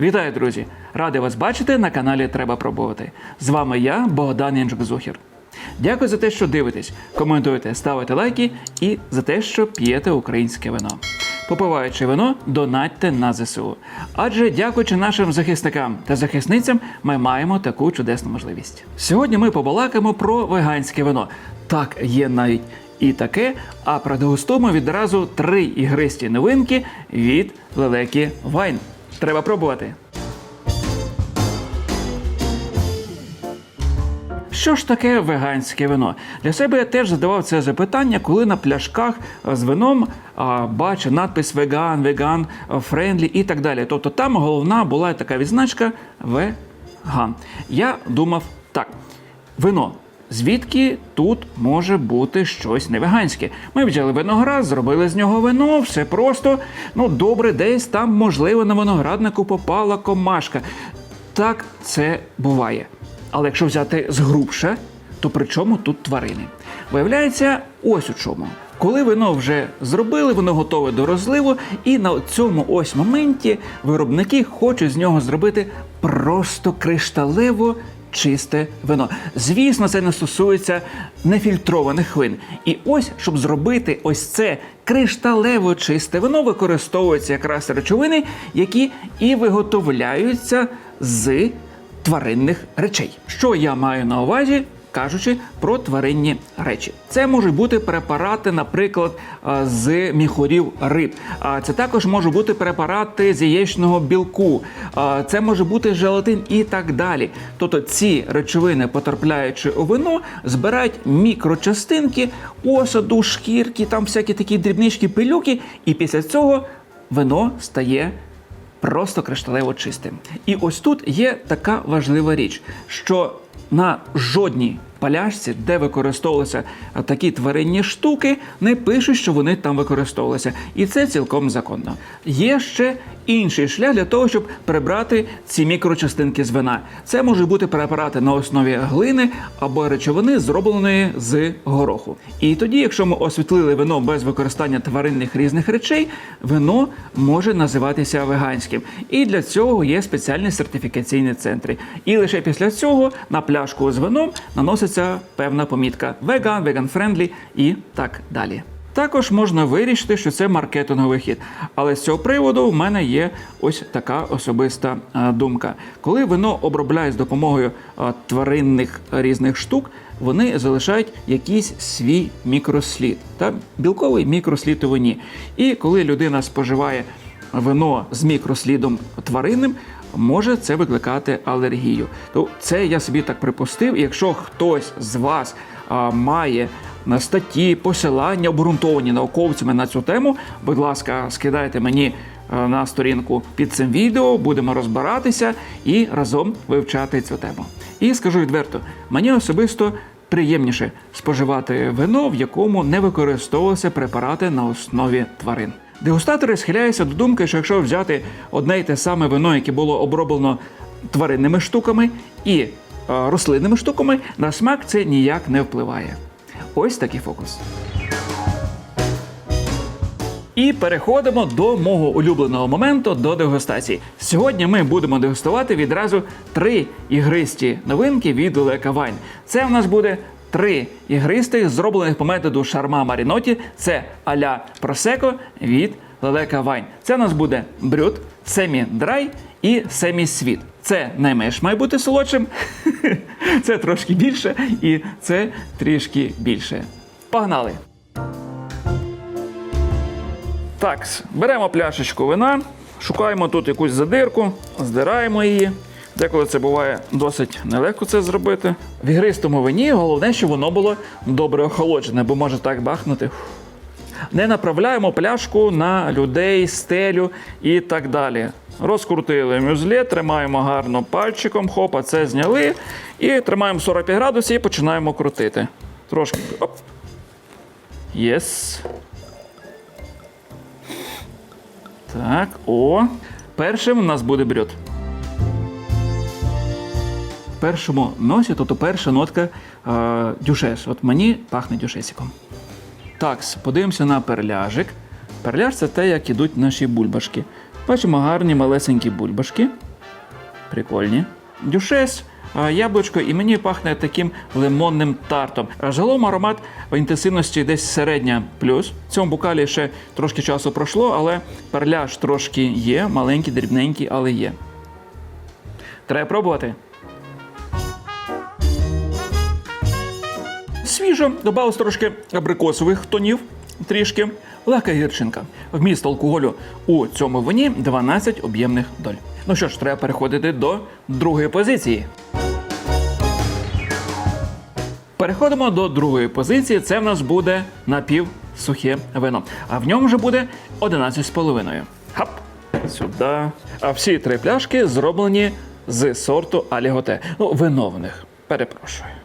Вітаю, друзі! Радий вас бачити на каналі Треба пробувати. З вами я, Богдан Янчук-Зухір. Дякую за те, що дивитесь, коментуєте, ставите лайки і за те, що п'єте українське вино. Попиваючи вино, донатьте на ЗСУ. Адже дякуючи нашим захисникам та захисницям, ми маємо таку чудесну можливість. Сьогодні ми побалакаємо про веганське вино. Так, є навіть і таке, а продегустуємо відразу три ігристі новинки від Лелекі Вайн. Треба пробувати. Що ж таке веганське вино? Для себе я теж задавав це запитання, коли на пляшках з вином а, бачу надпис веган, веган, френдлі і так далі. Тобто там головна була така відзначка веган. Я думав так: вино. Звідки тут може бути щось невеганське? Ми взяли виноград, зробили з нього вино, все просто. Ну добре, десь там, можливо, на винограднику попала комашка. Так це буває. Але якщо взяти згрубше, то при чому тут тварини? Виявляється, ось у чому. Коли вино вже зробили, воно готове до розливу, і на цьому ось моменті виробники хочуть з нього зробити просто кришталево чисте вино. Звісно, це не стосується нефільтрованих вин. І ось, щоб зробити ось це кришталево чисте вино, використовуються якраз речовини, які і виготовляються з тваринних речей. Що я маю на увазі? Кажучи про тваринні речі, це можуть бути препарати, наприклад, з міхурів риб. Це також можуть бути препарати з яєчного білку, це може бути желатин і так далі. Тобто ці речовини, потрапляючи у вино, збирають мікрочастинки, осаду, шкірки, там всякі такі дрібнички, пилюки, і після цього вино стає просто кришталево чистим. І ось тут є така важлива річ, що на жодній пляшці, де використовувалися такі тваринні штуки, не пишуть, що вони там використовувалися. І це цілком законно. Є ще інший шлях для того, щоб прибрати ці мікрочастинки з вина. Це можуть бути препарати на основі глини або речовини, зробленої з гороху. І тоді, якщо ми освітлили вино без використання тваринних різних речей, вино може називатися веганським. І для цього є спеціальні сертифікаційні центри. І лише після цього на пляшку з вином наноситься певна помітка веган, веган-френдлі і так далі. Також можна вирішити, що це маркетинговий хід. Але з цього приводу в мене є ось така особиста е, думка. Коли вино обробляють з допомогою е, тваринних різних штук, вони залишають якийсь свій мікрослід, та білковий мікрослід у вині. І коли людина споживає вино з мікрослідом тваринним, може це викликати алергію. То це я собі так припустив. Якщо хтось з вас а, має статті, посилання обґрунтовані науковцями на цю тему, будь ласка, скидайте мені на сторінку під цим відео, будемо розбиратися і разом вивчати цю тему. І скажу відверто, мені особисто приємніше споживати вино, в якому не використовувалися препарати на основі тварин. Дегустатори схиляються до думки, що якщо взяти одне й те саме вино, яке було оброблено тваринними штуками і е, рослинними штуками, на смак це ніяк не впливає. Ось такий фокус. І переходимо до мого улюбленого моменту до дегустації. Сьогодні ми будемо дегустувати відразу три ігристі новинки від Лека Вайн. Це в нас буде три ігристих, зроблених по методу шарма Маріноті. Це аля Просеко від Лелека Вайн. Це у нас буде брют, семі драй і семі світ. Це найменш має бути солодшим, це трошки більше, і це трішки більше. Погнали! Так, беремо пляшечку вина, шукаємо тут якусь задирку, здираємо її. Деколи це буває досить нелегко це зробити. В ігристому вині головне, щоб воно було добре охолоджене, бо може так бахнути. Не направляємо пляшку на людей, стелю і так далі. Розкрутили мюзле, тримаємо гарно пальчиком, хопа, це зняли. І тримаємо 45 градусів і починаємо крутити. Трошки. Оп. Єс. Так, о. Першим у нас буде брют. Першому носі, тобто перша нотка е, дюшес. От мені пахне дюшесиком. Так, подивимося на перляжик. Перляж це те, як ідуть наші бульбашки. Бачимо гарні малесенькі бульбашки. Прикольні. Дюшес, а, яблучко, і мені пахне таким лимонним тартом. Загалом аромат в інтенсивності десь середня плюс. В цьому букалі ще трошки часу пройшло, але перляж трошки є, маленький, дрібненький, але є. Треба пробувати. Свіжо, додалось трошки абрикосових тонів, трішки. Легка гірчинка. Вміст алкоголю у цьому вині 12 об'ємних доль. Ну що ж, треба переходити до другої позиції. Переходимо до другої позиції. Це в нас буде напівсухе вино. А в ньому вже буде 11,5. Хап! Сюди. А всі три пляшки зроблені з сорту Аліготе. Ну, виновних. Перепрошую.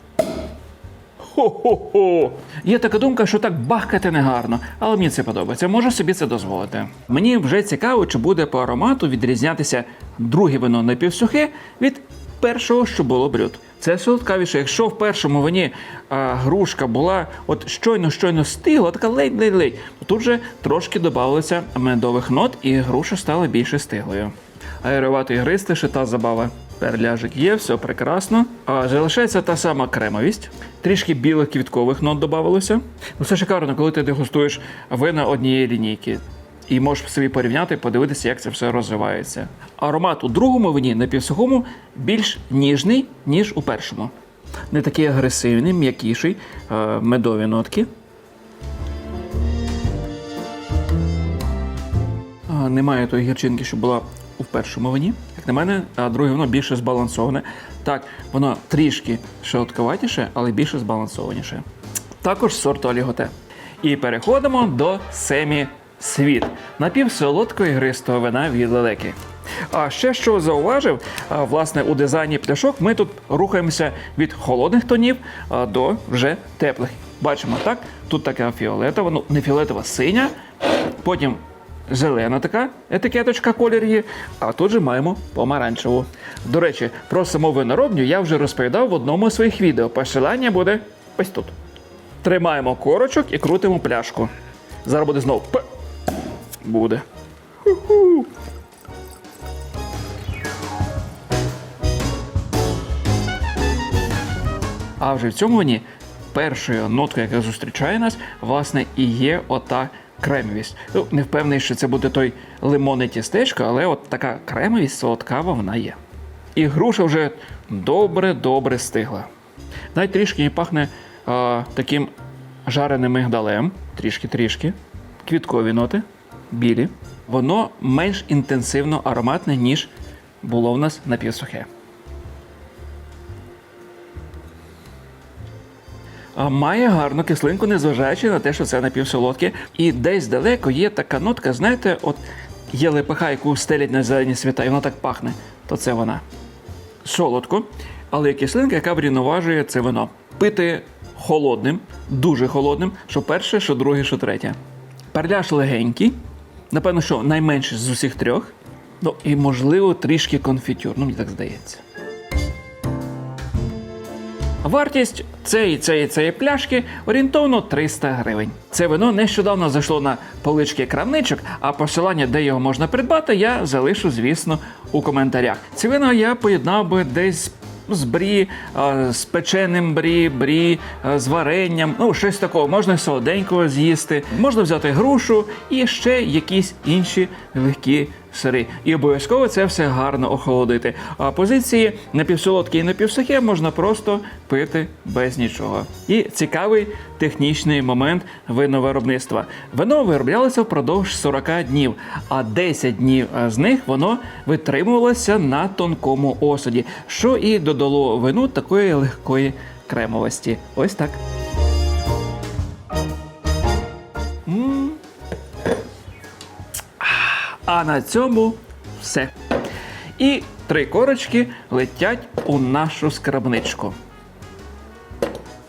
Хо-хо-хо. Є така думка, що так бахкати негарно, але мені це подобається. Можу собі це дозволити. Мені вже цікаво, чи буде по аромату відрізнятися друге вино напівсухе від першого, що було брюд. Це солодкавіше. Якщо в першому вині а, грушка була от щойно-щойно стигла, така ледь-ледь-ледь, то тут же трошки додавалося медових нот, і груша стала більше стиглою. Аерувати гристи, ще та забава. Перляжик є, все прекрасно. А залишається та сама кремовість. Трішки білих квіткових нот додавалося. Ну, це шикарно, коли ти дегустуєш вина однієї лінійки. І можеш собі порівняти, подивитися, як це все розвивається. Аромат у другому вині напівсухому більш ніжний, ніж у першому. Не такий агресивний, м'якіший, е, медові нотки. Немає тої гірчинки, що була у першому вині. Як на мене, друге воно більше збалансоване. Так, воно трішки шелудковатіше, але більше збалансованіше. Також сорту Аліготе. І переходимо до семі світ напівсолодкої гристого вина від лелеки. А ще що зауважив, власне, у дизайні пляшок ми тут рухаємося від холодних тонів до вже теплих. Бачимо, так? Тут така фіолетова, ну не фіолетова, синя, потім зелена така етикеточка колір є, а тут же маємо помаранчеву. До речі, про саму виноробню я вже розповідав в одному з своїх відео. Посилання буде ось тут. Тримаємо корочок і крутимо пляшку. Зараз буде знову П. Буде. Ху-ху. А вже в цьому вині першою ноткою, яка зустрічає нас, власне, і є ота кремовість. Ну, не впевнений, що це буде той лимонне тістечко, але от така кремовість солодкава вона є. І груша вже добре-добре стигла. Навіть трішки пахне а, таким жареним мигдалем, трішки-трішки, квіткові ноти, білі. Воно менш інтенсивно ароматне, ніж було в нас напівсухе. Має гарну кислинку, незважаючи на те, що це напівсолодке. І десь далеко є така нотка, знаєте, от є лепеха, яку стелять на зелені світа, і вона так пахне, то це вона. Солодко, але є кислинка, яка врівноважує це вино. Пити холодним, дуже холодним, що перше, що друге, що третє. Перляж легенький, напевно, що найменший з усіх трьох. Ну і, можливо, трішки конфітюр, ну мені так здається. Вартість цієї цієї цієї пляшки орієнтовно 300 гривень. Це вино нещодавно зайшло на полички крамничок, а посилання, де його можна придбати, я залишу, звісно, у коментарях. Ці вино я поєднав би десь. З брі, з печеним брі, брі, з варенням, ну щось такого, можна солоденького з'їсти, можна взяти грушу і ще якісь інші легкі сири. І обов'язково це все гарно охолодити. А позиції напівсолодкі і напівсухе можна просто пити без нічого. І цікавий технічний момент виновиробництва. Вино вироблялося впродовж 40 днів, а 10 днів з них воно витримувалося на тонкому осаді, що і додало вину такої легкої кремовості. Ось так. А на цьому все. І три корочки летять у нашу скрабничку.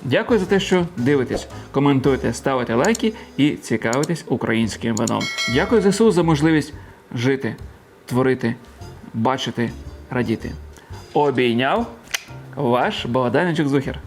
Дякую за те, що дивитесь, коментуєте, ставите лайки і цікавитесь українським вином. Дякую ЗСУ за можливість жити, творити, бачити, радіти. Обійняв ваш Богданичок Зухер.